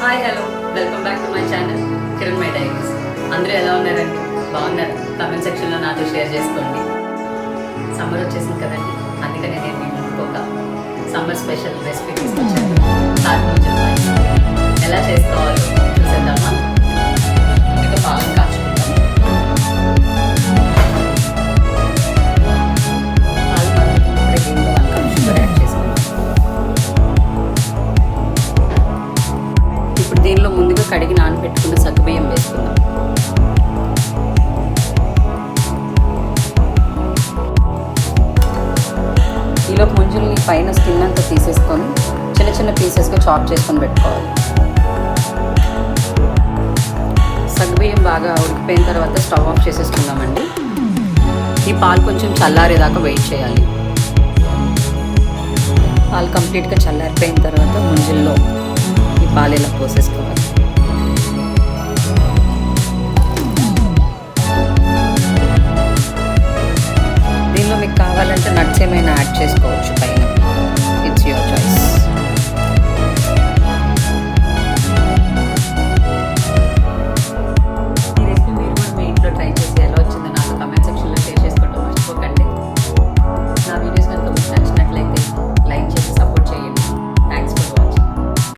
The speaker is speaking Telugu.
Hi hello welcome back to my channel Kiran my diaries అందరూ ఎలా ఉన్నారండి? బాగున్నారు? కామెంట్ సెక్షన్లో నాతో షేర్ చేసుకోండి. సమ్మర్ వచ్చేసింది కదండి. అందుకనే నేను మీ ఒక సమ్మర్ స్పెషల్ రెసిపీ తీసుకొచ్చాను. కడిగి నానబెట్టుకున్న సగ్గుబియ్యం వేసుకుందాం. ఈలో ముంజుల్ని పైన స్కిన్ అంతా తీసేసుకొని చిన్న చిన్న పీసెస్గా చాప్ చేసుకొని పెట్టుకోవాలి. సగ్గుబియ్యం బాగా ఉడికిపోయిన తర్వాత స్టవ్ ఆఫ్ చేసేసుకుందామండి. ఈ పాలు కొంచెం చల్లారేదాకా వెయిట్ చేయాలి. పాలు కంప్లీట్గా చల్లారిపోయిన తర్వాత ముంజుల్లో ఈ పాలు ఇలా పోసేసుకోవాలి. ఏమైనా యాడ్ చేసుకోవచ్చు పైన?